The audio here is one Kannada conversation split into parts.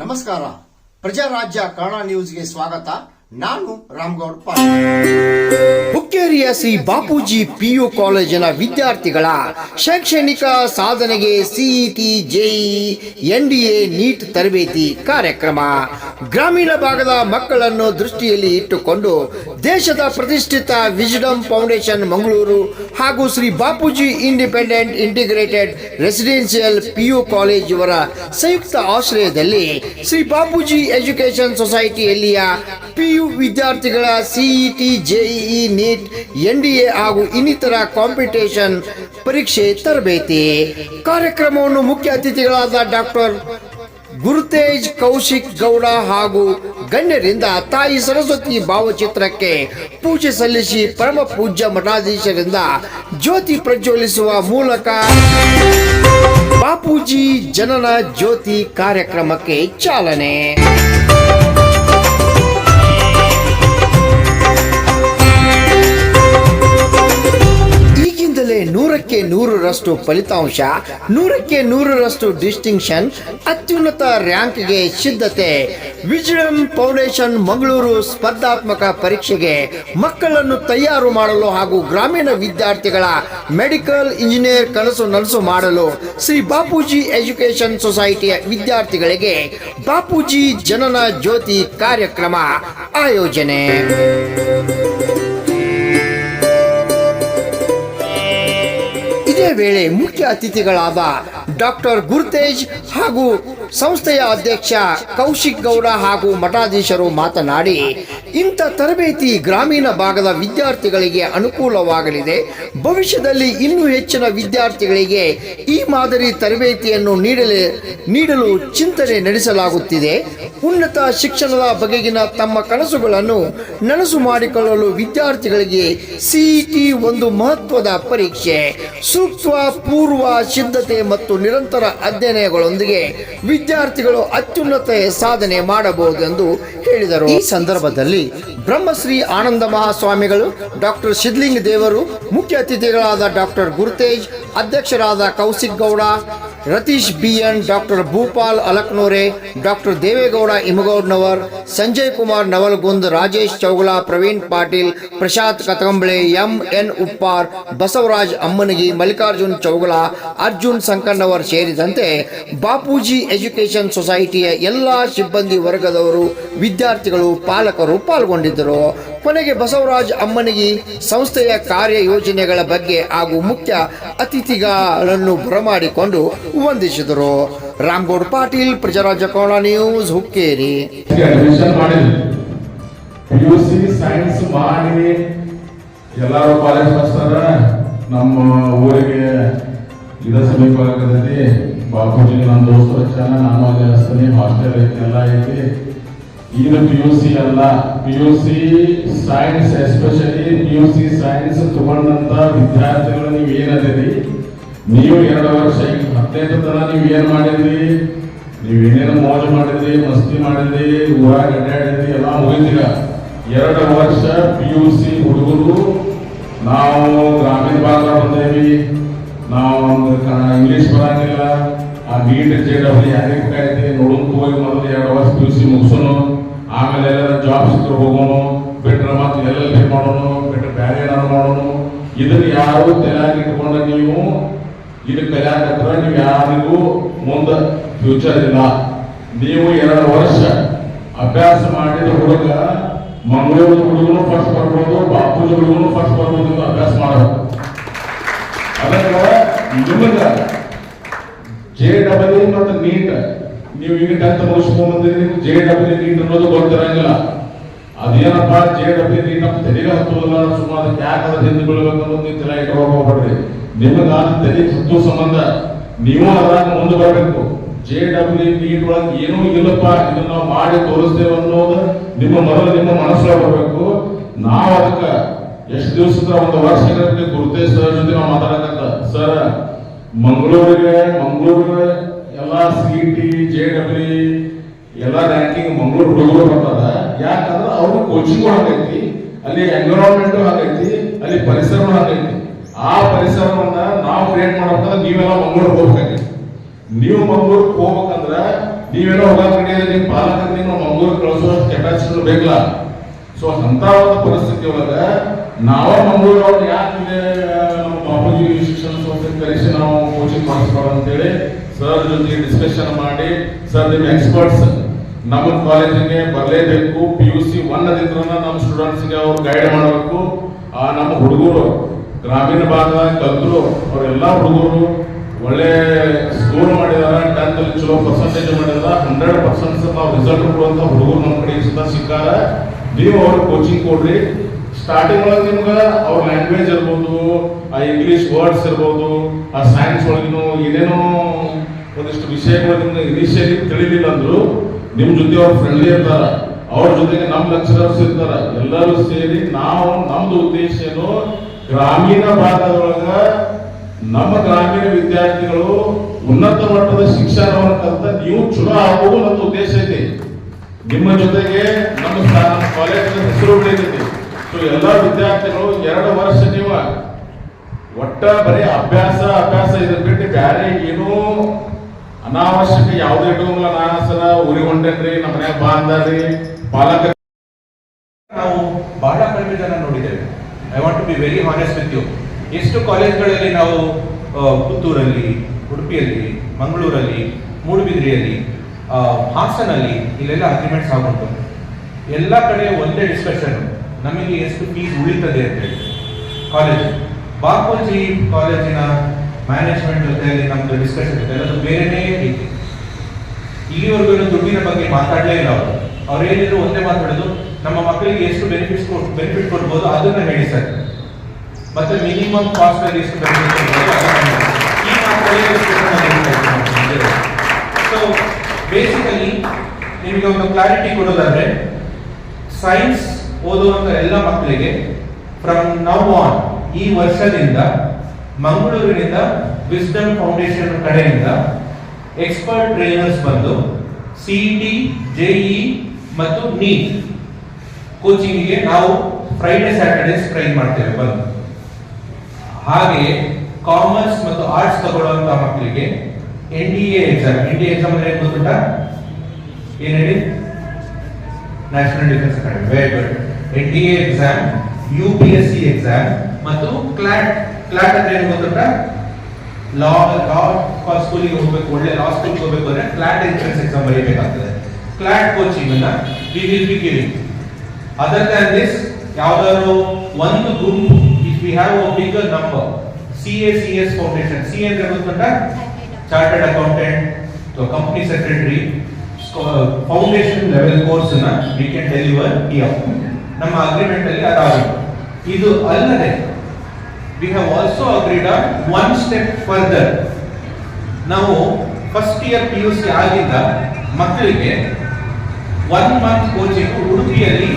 ನಮಸ್ಕಾರ. ಪ್ರಜಾರಾಜ್ಯ ಕನ್ನಡ ನ್ಯೂಸ್ಗೆ ಸ್ವಾಗತ. ನಾನು ರಾಮ್ಗೌಡ್ ಹುಕ್ಕೇರಿಯ ಶ್ರೀ ಬಾಪೂಜಿ ಪಿಯು ಕಾಲೇಜಿನ ವಿದ್ಯಾರ್ಥಿಗಳ ಶೈಕ್ಷಣಿಕ ಸಾಧನೆಗೆ ಸಿಇಟಿ ಜೆಇ ಎನ್ಡಿಎ ನೀಟ್ ತರಬೇತಿ ಕಾರ್ಯಕ್ರಮ. ಗ್ರಾಮೀಣ ಭಾಗದ ಮಕ್ಕಳನ್ನು ದೃಷ್ಟಿಯಲ್ಲಿ ಇಟ್ಟುಕೊಂಡು ದೇಶದ ಪ್ರತಿಷ್ಠಿತ ವಿಜ್ಡಮ್ ಫೌಂಡೇಶನ್ ಮಂಗಳೂರು ಹಾಗೂ Shri Bapuji independent integrated residential PU college ಇವರ ಸಂಯುಕ್ತ ಆಶ್ರಯದಲ್ಲಿ ಶ್ರೀ ಬಾಪೂಜಿ ಎಜುಕೇಶನ್ ಸೊಸೈಟಿಯಲ್ಲಿಯ ಪಿಯು ವಿದ್ಯಾರ್ಥಿಗಳ ಸಿಇಟಿ ಜೆಇಇ ನೀಟ್ ಎನ್ಡಿಎ ಹಾಗೂ ಇನ್ನಿತರ ಕಾಂಪಿಟೇಷನ್ ಪರೀಕ್ಷೆ ತರಬೇತಿ. ಕಾರ್ಯಕ್ರಮವನ್ನು ಮುಖ್ಯ ಅತಿಥಿಗಳಾದ ಡಾಕ್ಟರ್ ಗುರುತೇಜ್ ಕೌಶಿಕ್ ಗೌಡ ಹಾಗೂ ಗಣ್ಯರಿಂದ ತಾಯಿ ಸರಸ್ವತಿ ಭಾವಚಿತ್ರಕ್ಕೆ ಪೂಜೆ ಸಲ್ಲಿಸಿ ಪರಮ ಪೂಜ್ಯ ಮಠಾಧೀಶರಿಂದ ಜ್ಯೋತಿ ಪ್ರಜ್ವಲಿಸುವ ಮೂಲಕ ಬಾಪೂಜಿ ಜನನ ಜ್ಯೋತಿ ಕಾರ್ಯಕ್ರಮಕ್ಕೆ ಚಾಲನೆ. ನೂರಕ್ಕೆ ನೂರರಷ್ಟು ಫಲಿತಾಂಶ, ನೂರಕ್ಕೆ ನೂರರಷ್ಟು ಡಿಸ್ಟಿಂಕ್ಷನ್ ಅತ್ಯುನ್ನತ ರ್ಯಾಂಕ್ಗೆ ಸಿದ್ಧತೆ. ವಿಜಯಂ ಫೌಂಡೇಶನ್ ಮಂಗಳೂರು ಸ್ಪರ್ಧಾತ್ಮಕ ಪರೀಕ್ಷೆಗೆ ಮಕ್ಕಳನ್ನು ತಯಾರು ಮಾಡಲು ಹಾಗೂ ಗ್ರಾಮೀಣ ವಿದ್ಯಾರ್ಥಿಗಳ ಮೆಡಿಕಲ್ ಇಂಜಿನಿಯರ್ ಕನಸು ನನಸು ಮಾಡಲು ಶ್ರೀ ಬಾಪೂಜಿ ಎಜುಕೇಶನ್ ಸೊಸೈಟಿಯ ವಿದ್ಯಾರ್ಥಿಗಳಿಗೆ ಬಾಪೂಜಿ ಜನನ ಜ್ಯೋತಿ ಕಾರ್ಯಕ್ರಮ ಆಯೋಜನೆ. ಇದೇ ವೇಳೆ ಮುಖ್ಯ ಅತಿಥಿಗಳಾದ ಡಾಕ್ಟರ್ ಗುರುತೇಜ್ ಹಾಗೂ ಸಂಸ್ಥೆಯ ಅಧ್ಯಕ್ಷ ಕೌಶಿಕ್ ಗೌಡ ಹಾಗೂ ಮಠಾಧೀಶರು ಮಾತನಾಡಿ, ಇಂಥ ತರಬೇತಿ ಗ್ರಾಮೀಣ ಭಾಗದ ವಿದ್ಯಾರ್ಥಿಗಳಿಗೆ ಅನುಕೂಲವಾಗಲಿದೆ. ಭವಿಷ್ಯದಲ್ಲಿ ಇನ್ನೂ ಹೆಚ್ಚಿನ ವಿದ್ಯಾರ್ಥಿಗಳಿಗೆ ಈ ಮಾದರಿ ತರಬೇತಿಯನ್ನು ನೀಡಲು ನೀಡಲು ಚಿಂತನೆ ನಡೆಸಲಾಗುತ್ತಿದೆ. ಉನ್ನತ ಶಿಕ್ಷಣದ ಬಗೆಗಿನ ತಮ್ಮ ಕನಸುಗಳನ್ನು ನನಸು ಮಾಡಿಕೊಳ್ಳಲು ವಿದ್ಯಾರ್ಥಿಗಳಿಗೆ ಸಿಇಟಿ ಒಂದು ಮಹತ್ವದ ಪರೀಕ್ಷೆ. ಸೂಕ್ತ ಪೂರ್ವ, ಸಿದ್ಧತೆ ಮತ್ತು ನಿರಂತರ ಅಧ್ಯಯನಗಳೊಂದಿಗೆ ವಿದ್ಯಾರ್ಥಿಗಳು ಅತ್ಯುನ್ನತ ಸಾಧನೆ ಮಾಡಬಹುದು ಎಂದು ಹೇಳಿದರು. ಈ ಸಂದರ್ಭದಲ್ಲಿ ಬ್ರಹ್ಮಶ್ರೀ ಆನಂದ ಮಹಾಸ್ವಾಮಿಗಳು, ಡಾಕ್ಟರ್ ಸಿದ್ಲಿಂಗ್ ದೇವರು, ಮುಖ್ಯ ಅತಿಥಿಗಳಾದ ಡಾಕ್ಟರ್ ಗುರುತೇಜ್, ಅಧ್ಯಕ್ಷರಾದ Kaushik Gowda Ratheesh B N, doctor Bhupal Alaknure, doctor Devegowda Imagoudnavar Sanjay Kumar Navalgund, Rajesh Chougala, Praveen Patil, Prashant Katambale, M N Uppar, Basavaraj Ammanagi, Mallikarjun Chougala, Arjun Sankannavar ಸೇರಿದಂತೆ ಬಾಪೂಜಿ ಎಜುಕೇಶನ್ ಸೊಸೈಟಿಯ ಎಲ್ಲ ಸಿಬ್ಬಂದಿ ವರ್ಗದವರು ವಿದ್ಯಾರ್ಥಿಗಳು ಪಾಲಕರು ಪಾಲ್ಗೊಂಡಿದ್ದರು. ಕೊನೆಗೆ ಬಸವರಾಜ್ ಅಮ್ಮನಿಗೆ ಸಂಸ್ಥೆಯ ಕಾರ್ಯ ಯೋಜನೆಗಳ ಬಗ್ಗೆ ಹಾಗೂ ಮುಖ್ಯ ಅತಿಥಿಗಳನ್ನು ಬರಮಾಡಿಕೊಂಡು ವಂದಿಸಿದರು. ರಾಮ್ಗೌಡ್ ಪಾಟೀಲ್, ಪ್ರಜಾರಾಜ್ಯ ಕನ್ನಡ ನ್ಯೂಸ್, ಹುಕ್ಕೇರಿ. ಸೈನ್ಸ್ ಮಾಡಿ ಎಲ್ಲಾರು ನಮ್ಮ ಊರಿಗೆ ಇದ ಸಮೀಪ ಆಗತೈತಿ ಬಾಪೂಜಿ ನನ್ನ ದೋಸ್ತರು ಹಚ್ಚಾನ ನಾನು ಹಾಸ್ಟೆಲ್ ಐತಿ ಎಲ್ಲ ಐತಿ. ಈಗ ಪಿ ಯು ಸಿ ಅಲ್ಲ. P U C science especially P U C science ತಗೊಂಡಂತ ವಿದ್ಯಾರ್ಥಿಗಳು ನೀವು ಏನದಿರಿ ನೀವು ಎರಡು ವರ್ಷ ಹದಿನೈದು ತನ ನೀವು ಏನು ಮಾಡಿದ್ರಿ? ನೀವು ಏನೇನು ಮೋಜು ಮಾಡಿದ್ರಿ, ಮಸ್ತಿ ಮಾಡಿದ್ರಿ, ಊರಾಗ ಅಡ್ಡಾಡಿದ್ರಿ, ಎಲ್ಲ ಮುಗಿತೀರ ಎರಡು ವರ್ಷ ಪಿ ಯು ಸಿ ಹುಡುಗರು, ನಾವು ಗ್ರಾಮೀಣ ಭಾಗ ಬಂದೇವಿ. ನಾವು ಇಂಗ್ಲೀಷ್ ಬರಂಗಿಲ್ಲ. ಆ ನೀಟ್ ಜೆ ಡಬ್ಲ್ಯೂ ಯಾರಿಗೆ ಬೇಕಾಗೈತಿ ನೋಡೋಕೆ ಹೋಗಿ ಮೊದಲು ಎರಡು ವರ್ಷ ಪಿ ಯು ಸಿ ಮುಗಿಸೋನು. ಆಮೇಲೆ ಎಲ್ಲಾರ ಜಾಬ್ ಸಿಕ್ಕರು ಹೋಗೋನು ಬಿಟ್ಟರೆ ಮತ್ತೆ ಎಲ್ಲೆಲ್ಲಿ ಮಾಡೋಣ ಬಿ ಮಾಡೋನು, ಬಿಟ್ರೆ ಬೇರೆ ಏನಾರು ಮಾಡೋನು. ಇದನ್ನು ಯಾರು ತಲೆಯಾಗಿ ಇಟ್ಕೊಂಡ ನೀವು ಇದು ಕಲಿಯಾಕತ್ರ ನೀವು ಯಾರಿಗೂ ಮುಂದೆ ಫ್ಯೂಚರ್ ಇಲ್ಲ. ನೀವು ಎರಡು ವರ್ಷ ಅಭ್ಯಾಸ ಮಾಡಿದ ಹುಡುಗ ಮಂಗಳೂರು ಹುಡುಗನು ಫಸ್ಟ್ ಬರ್ಬೋದು, ಬಾಪೂಜಿ ಹುಡುಗನು ಫಸ್ಟ್ ಬರ್ಬೋದು ಅಂತ ಅಭ್ಯಾಸ ಮಾಡಬೇಕು ಅದಕ್ಕೆ ನಿಮಗೆ ಜೆ ಡಬಲ್ ಮತ್ತು ನೀಟ್ ನೀವು ಈಗ ಟೆಂತ್ ಮುಗಿಸ್ಕೊಂಡ್ ಬಂದಿರಿ ಜೆ ಡಬ್ಲ್ಯೂ ನೀಟ್ ಅನ್ನೋದು ಗೊತ್ತಿರಂಗಿಲ್ಲ. ಅದೇನಪ್ಪ ಜೆ ಡಬ್ಲ್ಯೂ ನೀಟ್ ನಮ್ಮ ತೆರಿಗೆ ಹತ್ತೋದಿಲ್ಲ ಸುಮಾರು ಯಾಕೆ ಹಿಂದೆ ಬೀಳ್ಬೇಕು ಅನ್ನೋದು ನೀವು ತಲೆ ಇಟ್ಕೊಂಡು ಹೋಗ್ಬೇಡ್ರಿ ನಿಮಗೆ ಆ ಹತ್ತು ಸಂಬಂಧ, ನೀವು ಅದ್ರಾಗ ಮುಂದೆ ಬರಬೇಕು. ಜೆ ಡಬ್ಲ್ಯೂ ನೀಟ್ ಒಳಗೆ ಏನೂ ಇಲ್ಲಪ್ಪ, ಇದನ್ನ ನಾವು ಮಾಡಿ ತೋರಿಸ್ತೇವೆ ಅನ್ನೋದು ನಿಮ್ಮ ಮೊದಲು ನಿಮ್ಮ ಮನಸ್ಸೊಳಗೆ ಬರಬೇಕು. ನಾವು ಅದಕ್ಕೆ ಎಷ್ಟು ದಿವಸದ ಒಂದು ವರ್ಷ ಇರೋದಕ್ಕೆ ಗುರುತೇ ಸರ್ ಜೊತೆ ನಾವು ಮಾತಾಡಕಂತ ಸರ್ ಮಂಗಳೂರಿಗೆ ಮಂಗಳೂರಿಗೆ ಎಲ್ಲ ಸಿ ಟಿ ಜೆ ಡಬ್ಲ್ಯೂ ಎಲ್ಲ ರ್ಯಾಂಕಿಂಗ್ ಮಂಗಳೂರು ಹುಡುಗರು ಯಾಕಂದ್ರೆ ಅವ್ರಿಗೆ ಕೋಚಿಂಗ್ ಹಾಕೈತಿ ಅಲ್ಲಿ ಎನ್ವಿರಾನ್ಮೆಂಟ್ ಹಾಕೈತಿ ಅಲ್ಲಿ ಪರಿಸರ ಹಾಗೈತಿ ಆ ಪರಿಸರವನ್ನ ನಾವು ಕ್ರಿಯೇಟ್ ಮಾಡಬೇಕಂದ್ರೆ ನೀವೆಲ್ಲ ಮಂಗಳೂರು ಹೋಗ್ಬೇಕಾಗಿ ನೀವು ಮಂಗಳೂರಿಗೆ ಹೋಗ್ಬೇಕಂದ್ರೆ ನೀವೆಲ್ಲ ಹೋಗಿ ನಿಮ್ಮ ಪಾಲಕರಿಗೆ ನೀವು ಮಂಗಳೂರು ಕಳಿಸೋ ಕೆಪಾಸಿಟಿ ಬೇಕಲ್ಲ. ಸೊ ಅಂತ ಒಂದು ಪರಿಸ್ಥಿತಿ ಒಳಗೆ ನಾವ ಮಂಗಳೂರು ಅವ್ರು ಯಾಕೆ ನಮ್ಮ ಬಾಪೂಜಿ ಶಿಕ್ಷಣ ಸಂಸ್ಥೆ ಕರೆಸಿ ನಾವು ಕೋಚಿಂಗ್ ಮಾಡಿಸ್ಬಾರ್ದು ಅಂತೇಳಿ ಸರ್ ಜೊತೆ ಡಿಸ್ಕಷನ್ ಮಾಡಿ ಸರ್ ನಿಮ್ಮ ಎಕ್ಸ್ಪರ್ಟ್ಸ್ ನಮ್ಮ ಕಾಲೇಜಿಗೆ ಬರಲೇಬೇಕು ಪಿ ಯು ಸಿ ಒನ್ ಅದಿದ್ರ ನಮ್ಮ ಸ್ಟೂಡೆಂಟ್ಸ್ಗೆ ಅವ್ರು ಗೈಡ್ ಮಾಡಬೇಕು. ನಮ್ಮ ಹುಡುಗರು ಗ್ರಾಮೀಣ ಭಾಗ ಕಲ್ತರು ಅವರೆಲ್ಲ ಹುಡುಗರು ಒಳ್ಳೆ ಸ್ಕೋರ್ ಮಾಡಿದಾರ ಟೆಂತ್ ಅಲ್ಲಿ ಚಲೋ ಪರ್ಸೆಂಟೇಜ್ ಮಾಡಿದಾರ ಹಂಡ್ರೆಡ್ ಪರ್ಸೆಂಟ್ ನಾವು ರಿಸಲ್ಟ್ ಕೊಡುವಂತ ಹುಡುಗರು ನಮ್ಮ ಕಡೆ ಸುತ್ತ ಸಿಕ್ಕಾರ. ನೀವು ಅವ್ರಿಗೆ ಕೋಚಿಂಗ್ ಕೊಡ್ರಿ. ಸ್ಟಾರ್ಟಿಂಗ್ ಒಳಗೆ ನಿಮ್ಗೆ ಅವ್ರ ಲ್ಯಾಂಗ್ವೇಜ್ ಇರ್ಬೋದು, ಆ ಇಂಗ್ಲಿಷ್ ವರ್ಡ್ಸ್ ಇರ್ಬೋದು, ಆ ಸೈನ್ಸ್ ಒಳಗಿನೂ ಏನೇನೋ ಒಂದಿಷ್ಟು ವಿಷಯಗಳು ನಿಮ್ಗೆ ಇನಿಷಿಯಲಿ ತಿಳಿಲಿಲ್ಲ ಅಂದ್ರು ನಿಮ್ಮ ಜೊತೆ ಅವ್ರು ಫ್ರೆಂಡ್ಲಿ ಇರ್ತಾರ. ಅವ್ರ ಜೊತೆಗೆ ನಮ್ಮ ಲೆಕ್ಚರರ್ಸ್ ಇರ್ತಾರ. ಎಲ್ಲರೂ ಸೇರಿ ನಾವು ನಮ್ದು ಉದ್ದೇಶ ಏನು? ಗ್ರಾಮೀಣ ಭಾಗದೊಳಗ ನಮ್ಮ ಗ್ರಾಮೀಣ ವಿದ್ಯಾರ್ಥಿಗಳು ಉನ್ನತ ಮಟ್ಟದ ಶಿಕ್ಷಣವನ್ನು ಕಲಿತ ನೀವು ಚುನಾವ ಆಗುವುದು ನನ್ನ ಉದ್ದೇಶ ಐತಿ. ನಿಮ್ಮ ಜೊತೆಗೆ ನಮ್ಮ ಕಾಲೇಜಿನ ಹೆಸರು ಉಳಿದೈತಿ ಸೊ ಎಲ್ಲ ವಿದ್ಯಾರ್ಥಿಗಳು ಎರಡು ವರ್ಷ ನೀವು ಒಟ್ಟ ಬರೀ ಅಭ್ಯಾಸ ಅಭ್ಯಾಸ ಇದ್ರ ಬಿಟ್ಟು ಬೇರೆ ಏನೂ ಅನಾವಶ್ಯಕ ಯಾವುದೇ ಇಟ್ಕೊಂಗಿಲ್ಲ ನಾನು ಸಲ ಊರಿಗೆ ಹೊಂಟೇನ್ರಿ, ನಮ್ಮ ಮನ್ಯಾಗ ಬಾ ಪಾಲಕ. ನಾವು ಬಹಳ ಕಡಿಮೆ ಜನ ನೋಡಿದ್ದೇವೆ. I want to be very honest with you ಎಷ್ಟು ಕಾಲೇಜ್ಗಳಲ್ಲಿ ನಾವು ಪುತ್ತೂರಲ್ಲಿ, ಉಡುಪಿಯಲ್ಲಿ, ಮಂಗಳೂರಲ್ಲಿ, ಮೂಡುಬಿದ್ರಿಯಲ್ಲಿ ಹಾಸನಲ್ಲಿ ಇಲ್ಲೆಲ್ಲ ಅಗ್ರಿಮೆಂಟ್ಸ್ ಆಗುಂಟು. ಎಲ್ಲ ಕಡೆ ಒಂದೇ ಡಿಸ್ಕಷನ್ ನಮಗೆ ಎಷ್ಟು ಫೀಸ್ ಉಳಿತದೆ ಅಂತೇಳಿ ಕಾಲೇಜ್. ಬಾಪೂಜಿ ಕಾಲೇಜಿನ ಮ್ಯಾನೇಜ್ಮೆಂಟ್ ಜೊತೆಯಲ್ಲಿ ನಮ್ದು ಡಿಸ್ಕಷನ್ ಇದೆ. ಅದು ಬೇರೆನೇ ರೀತಿ. ಇಲ್ಲಿವರೆಗೂ ದುಡ್ಡಿನ ಬಗ್ಗೆ ಮಾತಾಡಲೇ ಇಲ್ಲ ಅವರು. ಅವ್ರು ಏನಿದ್ರು ಒಂದೇ ಮಾತಾಡೋದು ನಮ್ಮ ಮಕ್ಕಳಿಗೆ ಎಷ್ಟು ಬೆನಿಫಿಟ್ಸ್ ಬೆನಿಫಿಟ್ ಕೊಡ್ಬೋದು ಅದನ್ನ ಹೇಳಿ ಸರ್. ಮತ್ತೆ ಮಿನಿಮಮ್ ಕಾಸ್ಟ್ ಅಲ್ಲಿ ಎಷ್ಟು ಬೆನಿಫಿಟ್ ಮಾತುಗಳೇ ಸೊ ಬೇಸಿಕಲಿ ನಿಮಗೆ ಒಂದು ಕ್ಲಾರಿಟಿ ಕೊಡೋದಾದ್ರೆ ಸೈನ್ಸ್ ಓದುವಂತ ಎಲ್ಲ ಮಕ್ಕಳಿಗೆ ಫ್ರಮ್ ನೌ ಆನ್ ಈ ವರ್ಷದಿಂದ ಮಂಗಳೂರಿನಿಂದ ವಿಸ್ಡಮ್ ಫೌಂಡೇಶನ್ ಕಡೆಯಿಂದ ಎಕ್ಸ್ಪರ್ಟ್ ಟ್ರೈನರ್ಸ್ ಬಂದು ಸಿಇಟಿ ಜೆಇ ಮತ್ತು ನೀಟ್ ಕೋಚಿಂಗಿಗೆ ನಾವು ಫ್ರೈಡೆ ಸ್ಯಾಟರ್ಡೇಸ್ ಟ್ರೈನ್ ಮಾಡ್ತೇವೆ ಬಂದು. ಹಾಗೆ ಕಾಮರ್ಸ್ ಮತ್ತು ಆರ್ಟ್ಸ್ ತಗೊಳ್ಳುವಂತಹ ಮಕ್ಕಳಿಗೆ N D A exam N D exam ಅಂದ್ರೆ ಏನು ಗೊತ್ತುಂಟಾ? ಏನ್ ಹೇಳಿ? National defence academy very good N D A exam U P S C exam ಮತ್ತು ಕ್ಲಾಟ್ ಕ್ಲಾಟ್ ಅಂದ್ರೆ ಏನು ಗೊತ್ತುಂಟಾ? ಲಾ ಲಾ ಸ್ಕೂಲಿಗೆ ಹೋಗ್ಬೇಕು, ಒಳ್ಳೆ ಲಾ ಸ್ಕೂಲ್ಗೆ ಹೋಗ್ಬೇಕು ಅಂದ್ರೆ ಕ್ಲಾಟ್ ಎಂಟ್ರೆನ್ಸ್ ಎಕ್ಸಾಮ್ ಬರೀಬೇಕಾಗ್ತದೆ. ಕ್ಲಾಟ್ ಕೋಚಿಂಗ್ ಅನ್ನ we will be giving other than this ಯಾವ್ದಾದ್ರು ಒಂದು ಗುಂಪು if we have a bigger number C A C S foundation C ಅಂದ್ರೆ ಗೊತ್ತಂತ chartered accountant company secretary foundation level course ಅನ್ನ ವಿ ಕ್ಯಾನ್ ಡೆಲಿವರ್ ಹಿಯರ್ ನಮ್ಮ ಅಗ್ರಿಮೆಂಟ್ ಅಲ್ಲಿ ಅದಾಗಿದೆ ಇದು ಅಲ್ಲದೆ we have also agreed one step further ನಾವು first year P U C ಆಗಿದ್ದ ಮಕ್ಕಳಿಗೆ ಒನ್ ಮಂತ್ ಕೋಚಿಂಗ್ ಉಡುಪಿಯಲ್ಲಿ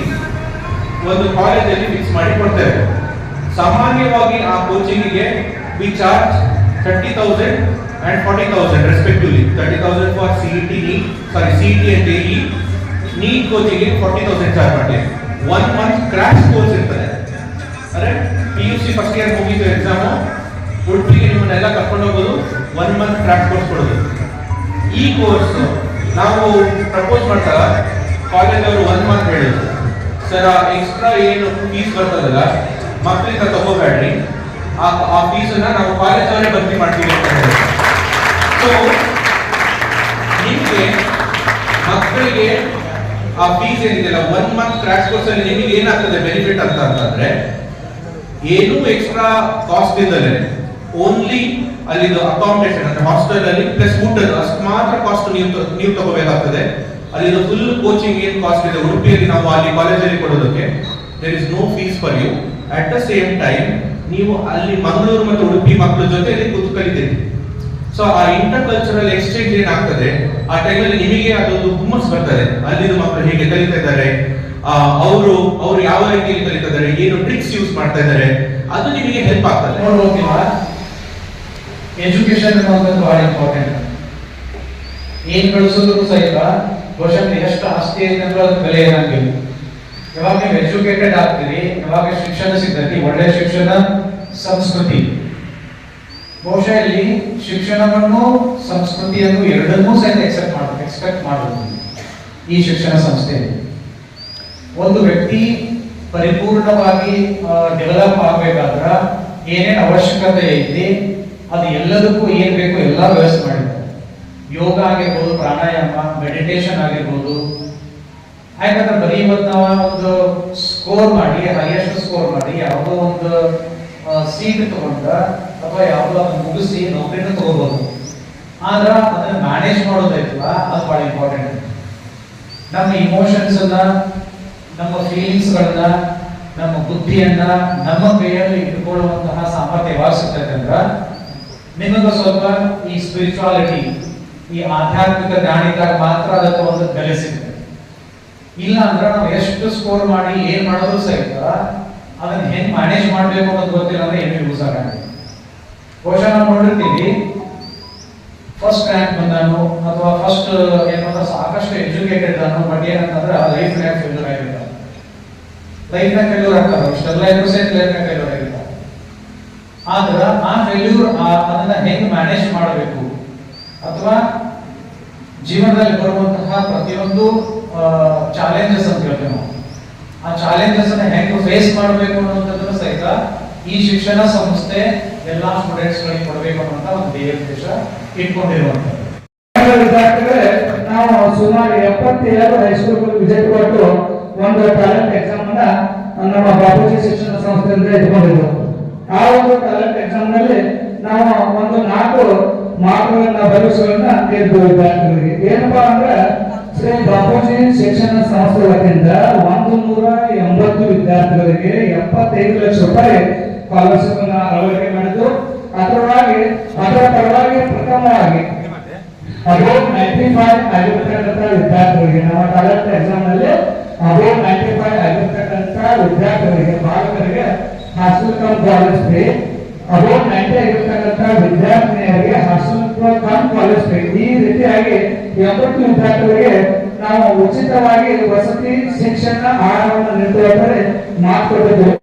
ಒಂದು ಕಾಲೇಜಲ್ಲಿ ಫಿಕ್ಸ್ ಮಾಡಿ ಕೊಡ್ತೇವೆ ಸಾಮಾನ್ಯವಾಗಿ ಆ ಕೋಚಿಂಗಿಗೆ we charge thirty thousand and forty thousand respectively thirty thousand for C T NEET sorry C T and JEE NEET ಕೋಚಿಂಗ್ಗೆ forty thousand charge ಮಾಡ್ತೇವೆ. ಒನ್ ಮಂತ್ ಕ್ರಾಶ್ ಕೋರ್ಸ್ ಇರ್ತದೆ. ಅಂದರೆ P U C first year ಮುಗಿದು ಎಕ್ಸಾಮು ಉಡುಪಿಗೆ ನಿಮ್ಮನ್ನೆಲ್ಲ ಕರ್ಕೊಂಡು ಹೋಗೋದು ಒನ್ ಮಂತ್ ಕ್ರಾಶ್ ಕೋರ್ಸ್ ಕೊಡೋದು. ಈ ಕೋರ್ಸ್ ನಾವು ಪ್ರಪೋಸ್ ಮಾಡ್ತಾರ ಕಾಲೇಜ್ ಅವರು ಒಂದ್ ಮಂತ್ ಹೇಳಿದ್ರು. ಸರ್, ಆ ಎಕ್ಸ್ಟ್ರಾ ಏನು ಫೀಸ್ ಬರ್ತದಲ್ಲ ಮಕ್ಕಳಿಂದ ತಗೋಬೇಡ್ರಿ. ಆ ಆ ಫೀಸನ್ನ ನಾವು ಕಾಲೇಜ್ ಅವರೇ ಭರ್ತಿ ಮಾಡ್ತೀವಿ ಅಂತ ಸೊ ನಿಮಗೆ ಮಕ್ಕಳಿಗೆ ಆ ಫೀಸ್ ಏನಿದೆಯಲ್ಲ ಒನ್ ಮಂತ್ ಕ್ರಾಶ್ ಕೋರ್ಸ್ ಅಲ್ಲಿ ನಿಮಗೆ ಏನಾಗ್ತದೆ ಬೆನಿಫಿಟ್ ಅಂತ ಅಂತಂದ್ರೆ, ಏನೂ ಎಕ್ಸ್ಟ್ರಾ ಕಾಸ್ಟ್ ಇಲ್ಲದೆ ಓನ್ಲಿ ಅಲ್ಲಿದು ಅಕಾಮಡೇಷನ್ ಅಂದ್ರೆ ಹಾಸ್ಟೆಲ್ ಅಲ್ಲಿ ಪ್ಲಸ್ ಫುಡ್ ಅಷ್ಟು ಮಾತ್ರ ಕಾಸ್ಟ್ ನೀವು ನೀವು ತಗೋಬೇಕಾಗ್ತದೆ. ಅಲ್ಲಿದು ಫುಲ್ ಕೋಚಿಂಗ್ ಏನ್ ಕಾಸ್ಟ್ ಇದೆ? ಉಡುಪಿಯಲ್ಲಿ ನಾವು ಅಲ್ಲಿ ಕಾಲೇಜಲ್ಲಿ ಕೊಡೋದಕ್ಕೆ there is no fees for you at the same time ನೀವು ಅಲ್ಲಿ ಮಂಗಳೂರು ಮತ್ತು ಉಡುಪಿ ಮಕ್ಕಳ ಜೊತೆ ಕೂತು ಕಲಿತೀರಿ. ಸೊ ಆ ಇಂಟರ್ ಕಲ್ಚರಲ್ ಎಕ್ಸ್ಚೇಂಜ್ ಏನಾಗ್ತದೆ? ಆ ಟೈಮಲ್ಲಿ ನಿಮಗೆ ಅದೊಂದು ಹುಮ್ಮಸ್ ಬರ್ತದೆ. ಅಲ್ಲಿನ ಮಕ್ಕಳು ಹೇಗೆ ಕಲಿತಾ ಇದ್ದಾರೆ. ಅವರು ಅವರು ಯಾವ ರೀತಿಯಲ್ಲಿ ಕಲಿತಾ ಇದ್ದಾರೆ? ಏನು ಟ್ರಿಕ್ಸ್ ಯೂಸ್ ಮಾಡ್ತಾ ಇದ್ದಾರೆ? ಅದು ನಿಮಗೆ ಹೆಲ್ಪ್ ಆಗ್ತದೆ. ಎಜುಕೇಶನ್ ಅನ್ನೋದು ಬಹಳ ಇಂಪಾರ್ಟೆಂಟ್ ಏನ್ ಕಳಿಸೋದಕ್ಕೂ ಸಹಿತ ಬಹುಶಃ ಎಷ್ಟು ಆಸ್ತಿ ಐತೆ ಅಂದ್ರೆ ಅದು ಬೆಲೆ ಏನಾಗಿಲ್ಲ ಯಾವಾಗ ನೀವು ಎಜುಕೇಟೆಡ್ ಆಗ್ತೀರಿ, ಯಾವಾಗ ಶಿಕ್ಷಣ ಸಿಗ್ತೈತಿ ಒಳ್ಳೆಯ ಶಿಕ್ಷಣ, ಸಂಸ್ಕೃತಿ. ಬಹುಶಃ ಇಲ್ಲಿ ಶಿಕ್ಷಣವನ್ನು, ಸಂಸ್ಕೃತಿಯನ್ನು ಎರಡನ್ನೂ ಸಹ ಎಕ್ಸೆಪ್ಟ್ ಮಾಡ ಎಕ್ಸ್ಪೆಕ್ಟ್ ಮಾಡಬಹುದು ಈ ಶಿಕ್ಷಣ ಸಂಸ್ಥೆ ಒಂದು ವ್ಯಕ್ತಿ ಪರಿಪೂರ್ಣವಾಗಿ ಡೆವಲಪ್ ಆಗಬೇಕಾದ್ರ ಏನೇನು ಅವಶ್ಯಕತೆ ಐತಿ, ಅದು ಎಲ್ಲದಕ್ಕೂ ಏನ್ ಬೇಕು ಎಲ್ಲ ವ್ಯವಸ್ಥೆ ಮಾಡಿದ್ದಾರೆ ಯೋಗ ಆಗಿರ್ಬೋದು ಪ್ರಾಣಾಯಾಮ ಮೆಡಿಟೇಷನ್ ಆಗಿರ್ಬೋದು. ಯಾಕಂದ್ರೆ ಬರೀ ಇವತ್ತು ನಾವು ಒಂದು ಸ್ಕೋರ್ ಮಾಡಿ ಹೈಯೆಸ್ಟ್ ಸ್ಕೋರ್ ಮಾಡಿ, ಯಾವುದೋ ಒಂದು ಸೀಟ್ ತಗೊಂಡ ಅಥವಾ ಯಾವುದೋ ಒಂದು ಮುಗಿಸಿ ನೌಕರಿನ ತಗೋಬಹುದು ಆದ್ರೆ ಅದನ್ನ ಮ್ಯಾನೇಜ್ ಮಾಡೋದೈತಲ್ಲ ಅದು ಬಹಳ ಇಂಪಾರ್ಟೆಂಟ್ ನಮ್ಮ ಇಮೋಷನ್ಸ್ ಅನ್ನ, ನಮ್ಮ ಫೀಲಿಂಗ್ಸ್ ಗಳನ್ನ, ನಮ್ಮ ಬುದ್ಧಿಯನ್ನ ನಮ್ಮ ಕೈಯಲ್ಲಿ ಇಟ್ಕೊಳ್ಳುವಂತಹ ಸಾಮರ್ಥ್ಯ ಯಾವಾಗ ಅಂದ್ರ, ನಿಮಗೆ ಸ್ವಲ್ಪ ಈ ಸ್ಪಿರಿಚುವಾಲಿಟಿ ಈ ಆಧ್ಯಾತ್ಮಿಕ ಜ್ಞಾನ ಇದ್ದಾಗ ಮಾತ್ರ ಅದಕ್ಕೆ ಒಂದು ಬೆಲೆ ಸಿಗುತ್ತೆ. ಇಲ್ಲ ಅಂದ್ರೆ ನಾವು ಎಷ್ಟು ಸ್ಕೋರ್ ಮಾಡಿ ಏನ್ ಮಾಡೋದು ಸಹಿತ ಅದನ್ನ ಹೆಂಗ್ ಮ್ಯಾನೇಜ್ ಮಾಡ್ಬೇಕು ಅನ್ನೋದು ಗೊತ್ತಿಲ್ಲ ಅಂದ್ರೆ ಏನು ಯೂಸ್ ಆಗಲ್ಲ ಬಹುಶಃ ನಾವು ನೋಡಿರ್ತೀವಿ ಫಸ್ಟ್ ರ್ಯಾಂಕ್ ಬಂದಾನು, ಅಥವಾ ಫಸ್ಟ್ ಏನಂದ್ರೆ ಸಾಕಷ್ಟು ಎಜುಕೇಟೆಡ್ ಅನ್ನು ಬಟ್ ಏನಂತಂದ್ರೆ ಲೈಫ್ ರ್ಯಾಂಕ್ ಫೇಲ್ಯೂರ್ ಆಗಿರ್ತಾರೆ ಲೈಫ್ ರ್ಯಾಂಕ್ ಫೇಲ್ಯೂರ್ ಆಗ್ತಾರೆ ಇಷ್ಟೆಲ್ಲ ಇದ್ರು ಸಹಿತ ಲೈಫ್ ನಾಗ ಫೇಲ್ಯೂರ್ ಆಗಿರ್ತಾರೆ ಆದ್ರ ಆ ಫೇಲ್ಯೂರ್ ಅದನ್ನ ಹೆಂಗ್ ಮ್ಯಾನೇಜ್ ಮಾಡಬೇಕು? ಅಥವಾ ಜೀವನದಲ್ಲಿ ಬರುವಂತಹ ಪ್ರತಿಯೊಂದು ಚಾಲೆಂಜಸ್ ಅಂತ ಹೇಳ್ತೇವೆ ನಾವು. ಆ ಚಾಲೆಂಜಸ್ ಅನ್ನ ಹೆಂಗೆ ಫೇಸ್ ಮಾಡಬೇಕು ಅನ್ನುವಂಥದ್ದನ್ನು ಸಹಿತ ಈ ಶಿಕ್ಷಣ ಸಂಸ್ಥೆ ಎಲ್ಲಾ ಸ್ಟೂಡೆಂಟ್ಸ್ ಗಳಿಗೆ ಕೊಡಬೇಕು ಅಂತ ಒಂದು ಧ್ಯೇಯ ಉದ್ದೇಶ ಇಟ್ಕೊಂಡಿರುವಂತದ್ದು ನಾವು ಸುಮಾರು ಎಪ್ಪತ್ತೇಳು ಹೈಸ್ಕೂಲ್ ವಿಸಿಟ್ ಕೊಟ್ಟು ಒಂದು ಟ್ಯಾಲೆಂಟ್ ಎಕ್ಸಾಮ್ ಅನ್ನ ನಮ್ಮ ಬಾಪೂಜಿ ಶಿಕ್ಷಣ ಸಂಸ್ಥೆಯಿಂದ ಇಟ್ಕೊಂಡಿದ್ದೆವು ಆ ಒಂದು ಟ್ಯಾಲೆಂಟ್ ಎಕ್ಸಾಮ್ನಲ್ಲಿ ನಾವು ಒಂದು ನಾಲ್ಕು ಮಾರ್ಕ್ಗಳನ್ನ ಭವಿಷ್ಯಗಳನ್ನ ನೀಡಿದ್ವು ವಿದ್ಯಾರ್ಥಿಗಳಿಗೆ ಏನಪ್ಪಾ ಅಂದ್ರೆ, ಶ್ರೀ ಬಾಪೂಜಿ ಶಿಕ್ಷಣ ಸಂಸ್ಥೆ ವತಿಯಿಂದ ಒಂದು ನೂರ ಎಂಬತ್ತು ವಿದ್ಯಾರ್ಥಿಗಳಿಗೆ ಎಪ್ಪತ್ತೈದು ಲಕ್ಷ ರೂಪಾಯಿ ಸ್ಕಾಲರ್ಶಿಪ್ ಅನ್ನ ಅಳವಡಿಕೆ ಮಾಡಿದ್ದು. ಅದರೊಳಗೆ, ಅದರ ಪರವಾಗಿ ಪ್ರಥಮವಾಗಿ ಅಬೌಟ್ ನೈಂಟಿ ಫೈವ್ ಆಗಿರ್ತಕ್ಕಂಥ ವಿದ್ಯಾರ್ಥಿಗಳಿಗೆ, ನಮ್ಮ ಕಾಲೇಜ್ ಎಕ್ಸಾಮ್ನಲ್ಲಿ ಅಬೌಟ್ ನೈಂಟಿ ಫೈವ್ ಆಗಿರ್ತಕ್ಕಂಥ ವಿದ್ಯಾರ್ಥಿಗಳಿಗೆ, ಬಾಲಕರಿಗೆ hostel college free about ninety ಆಗಿರ್ತಕ್ಕಂಥ ವಿದ್ಯಾರ್ಥಿನಿಯರಿಗೆ ಹಾಸನ್ ಕಮ್ ಕಾಲೇಜ್ ಈ ರೀತಿಯಾಗಿ ಎಂಬತ್ತು ವಿದ್ಯಾರ್ಥಿಗಳಿಗೆ ನಾವು ಉಚಿತವಾಗಿ ವಸತಿ ಶಿಕ್ಷಣ ಆಹಾರವನ್ನು ನೀಡುವ ಮಾತುಕತೆ